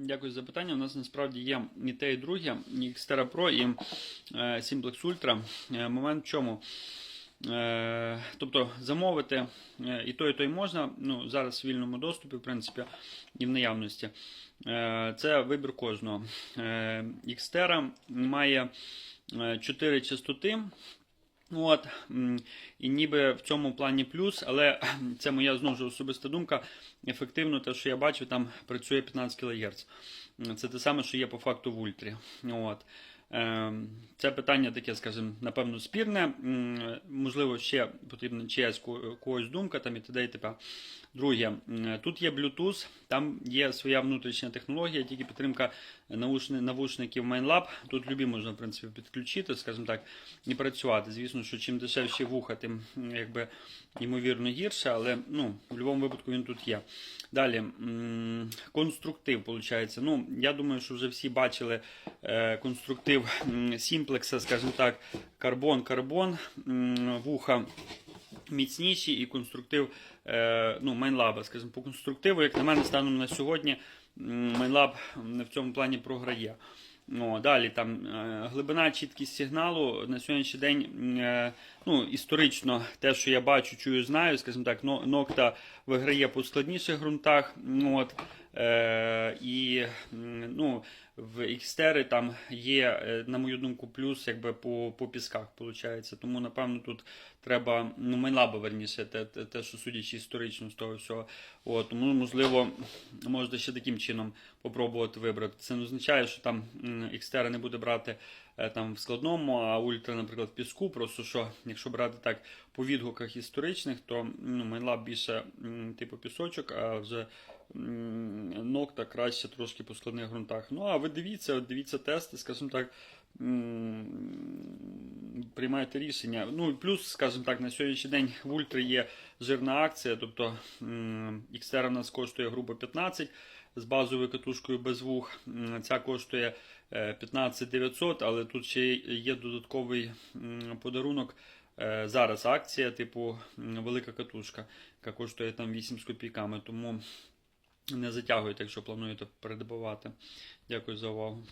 Дякую за питання. У нас насправді є і те, і друге, і Xterra Pro, і е, Simplex Ultra. Е, Момент в чому? Е, Тобто замовити і той, і той можна. Ну, зараз в вільному доступі, в принципі, і в наявності. Це вибір кожного. Xterra має 4 частоти. От, і ніби в цьому плані плюс, але це моя знову ж особиста думка. Ефективно, те, що я бачив, там працює 15 кГц. Це те саме, що є по факту в ультрі. От. Ем, Це питання таке, скажімо, напевно, спірне. Можливо, ще потрібна чиясь когось думка там і т.д. і т.п. Друге, тут є Bluetooth, там є своя внутрішня технологія, тільки підтримка навушників MainLab. Тут любі можна, в принципі, підключити, скажімо так, і працювати. Звісно, що чим дешевші вуха, тим якби ймовірно гірше, але ну, в будь-якому випадку він тут є. Далі, конструктив, виходить. Ну, я думаю, що вже всі бачили конструктив Сімплекса, скажімо так, карбон-карбон, вуха міцніші і конструктив е, ну, Майнлаба, скажімо, по конструктиву, як на мене, станом на сьогодні Майнлаб в цьому плані програє. Ну, далі там е, глибина, чіткість сигналу на сьогоднішній день, е, ну, історично, те, що я бачу, чую, знаю, скажімо так, Нокта виграє по складніших ґрунтах. Ну, от, е, і ну, в Xterra там є, е, на мою думку, плюс якби по, по пісках, виходить. Тому, напевно, тут треба ну, Майнлаба, верніше, те, те, те, що судячи історично з того всього. От, тому, можливо, можна ще таким чином попробувати вибрати. Це не означає, що там м, не буде брати е, там в складному, а ультра, наприклад, в піску. Просто що, якщо брати так по відгуках історичних, то ну, Майнлаб більше типу пісочок, а вже нокта краще трошки по складних ґрунтах. Ну, а ви дивіться, дивіться тести, скажімо так. М, Приймайте рішення. Ну і плюс, скажімо так, на сьогоднішній день в Ультри є жирна акція, тобто Xterra в нас коштує грубо 15 з базовою катушкою без вух. Ця коштує е, 15 900, але тут ще є додатковий подарунок. Е, Зараз акція, типу велика катушка, яка коштує там 8 з копійками. Тому не затягуйте, якщо плануєте передбавати. Дякую за увагу.